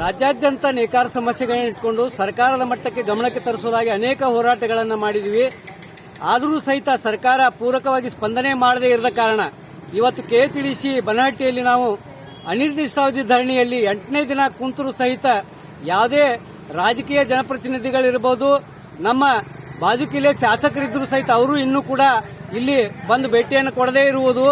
ರಾಜ್ಯಾದ್ಯಂತ ನೇಕಾರ ಸಮಸ್ಯೆಗಳನ್ನು ಇಟ್ಕೊಂಡು ಸರ್ಕಾರದ ಮಟ್ಟಕ್ಕೆ ಗಮನಕ್ಕೆ ತರಿಸುವುದಾಗಿ ಅನೇಕ ಹೋರಾಟಗಳನ್ನು ಮಾಡಿದ್ವಿ. ಆದರೂ ಸಹಿತ ಸರ್ಕಾರ ಪೂರಕವಾಗಿ ಸ್ಪಂದನೆ ಮಾಡದೇ ಇರದ ಕಾರಣ ಇವತ್ತು ಕೆ ಕೆಎಚ್ಡಿಸಿ ಬನಹಟ್ಟಿಯಲ್ಲಿ ನಾವು ಅನಿರ್ದಿಷ್ಟಾವಧಿ ಧರಣಿಯಲ್ಲಿ ಎಂಟನೇ ದಿನ ಕುಂತರೂ ಸಹಿತ ಯಾವುದೇ ರಾಜಕೀಯ ಜನಪ್ರತಿನಿಧಿಗಳಿರಬಹುದು ನಮ್ಮ ಬಾಜುಕಿಲೆ ಶಾಸಕರಿದ್ರು ಸಹಿತ ಅವರು ಇನ್ನೂ ಕೂಡ ಇಲ್ಲಿ ಬಂದು ಭೇಟಿಯನ್ನು ಕೊಡದೇ ಇರುವುದು.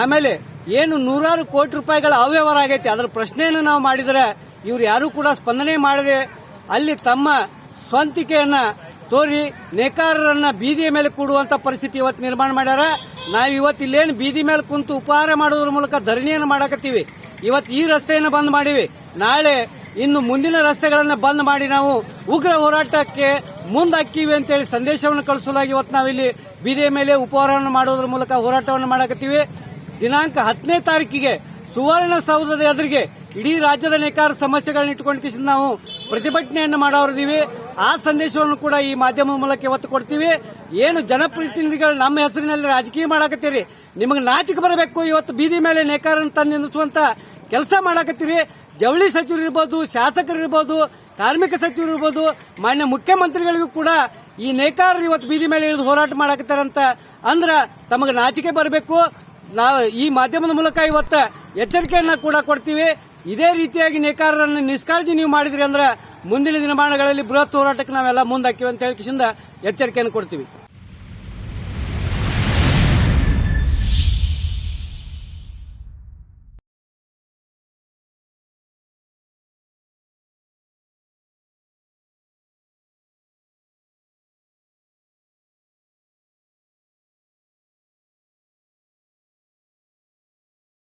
ಆಮೇಲೆ ಏನು ನೂರಾರು ಕೋಟಿ ರೂಪಾಯಿಗಳ ಅವ್ಯವಹಾರ ಆಗೈತೆ. ಅದರ ಪ್ರಶ್ನೆಯನ್ನು ನಾವು ಮಾಡಿದರೆ ಇವ್ರು ಯಾರೂ ಕೂಡ ಸ್ಪಂದನೆ ಮಾಡದೆ ಅಲ್ಲಿ ತಮ್ಮ ಸ್ವಂತಿಕೆಯನ್ನ ತೋರಿ ನೇಕಾರರನ್ನ ಬೀದಿಯ ಮೇಲೆ ಕೂಡುವಂತ ಪರಿಸ್ಥಿತಿ ಇವತ್ತು ನಿರ್ಮಾಣ ಮಾಡ್ಯಾರ. ನಾವು ಇವತ್ತು ಇಲ್ಲೇನು ಬೀದಿ ಮೇಲೆ ಕುಂತು ಉಪಹಾರ ಮಾಡೋದ್ರ ಮೂಲಕ ಧರಣಿಯನ್ನು ಮಾಡಕತ್ತೀವಿ. ಇವತ್ತು ಈ ರಸ್ತೆಯನ್ನು ಬಂದ್ ಮಾಡಿವಿ. ನಾಳೆ ಇನ್ನು ಮುಂದಿನ ರಸ್ತೆಗಳನ್ನು ಬಂದ್ ಮಾಡಿ ನಾವು ಉಗ್ರ ಹೋರಾಟಕ್ಕೆ ಮುಂದಾಕಿವಿ ಅಂತೇಳಿ ಸಂದೇಶವನ್ನು ಕಳಿಸಲಾಗಿ ಇವತ್ತು ನಾವಿಲ್ಲಿ ಬೀದಿಯ ಮೇಲೆ ಉಪಹಾರವನ್ನು ಮಾಡೋದ್ರ ಮೂಲಕ ಹೋರಾಟವನ್ನು ಮಾಡಕತ್ತೀವಿ. ದಿನಾಂಕ ಹತ್ತನೇ ತಾರೀಕಿಗೆ ಸುವರ್ಣಸೌಧದ ಎದುರಿಗೆ ಇಡೀ ರಾಜ್ಯದ ನೇಕಾರ ಸಮಸ್ಯೆಗಳನ್ನ ಇಟ್ಕೊಂಡು ನಾವು ಪ್ರತಿಭಟನೆಯನ್ನು ಮಾಡೋರಿದ್ದೀವಿ. ಆ ಸಂದೇಶವನ್ನು ಕೂಡ ಈ ಮಾಧ್ಯಮದ ಮೂಲಕ ಇವತ್ತು ಕೊಡ್ತೀವಿ. ಏನು ಜನಪ್ರತಿನಿಧಿಗಳು ನಮ್ಮ ಹೆಸರಿನಲ್ಲಿ ರಾಜಕೀಯ ಮಾಡಾಕತ್ತೀರಿ? ನಿಮಗೆ ನಾಚಿಕೆ ಬರಬೇಕು ಇವತ್ತು ಬೀದಿ ಮೇಲೆ ನೇಕಾರನ್ನು ತಂದು ನಿಲ್ಲಿಸುವಂತ ಕೆಲಸ ಮಾಡಾಕತ್ತೀರಿ. ಜವಳಿ ಸಚಿವರು ಇರ್ಬೋದು ಶಾಸಕರು ಇರ್ಬೋದು ಕಾರ್ಮಿಕ ಸಚಿವರು ಇರ್ಬೋದು ಮಾನ್ಯ ಮುಖ್ಯಮಂತ್ರಿಗಳಿಗೂ ಕೂಡ ಈ ನೇಕಾರರು ಇವತ್ತು ಬೀದಿ ಮೇಲೆ ಇಳಿದು ಹೋರಾಟ ಮಾಡಾಕತ್ತಾರಂತ ಅಂದ್ರ ತಮಗೆ ನಾಚಿಕೆ ಬರಬೇಕು. ನಾವು ಈ ಮಾಧ್ಯಮದ ಮೂಲಕ ಇವತ್ತ ಎಚ್ಚರಿಕೆಯನ್ನ ಕೂಡ ಕೊಡ್ತೀವಿ. ಇದೇ ರೀತಿಯಾಗಿ ನೇಕಾರರನ್ನು ನಿಷ್ಕಾಳಜಿ ನೀವು ಮಾಡಿದ್ರಿ ಅಂದ್ರೆ ಮುಂದಿನ ದಿನಮಾನಗಳಲ್ಲಿ ಬೃಹತ್ ಹೋರಾಟಕ್ಕೆ ನಾವೆಲ್ಲ ಮುಂದಾಕಿವಿ ಅಂತ ಹೇಳಿ ಎಚ್ಚರಿಕೆಯನ್ನು ಕೊಡ್ತೀವಿ.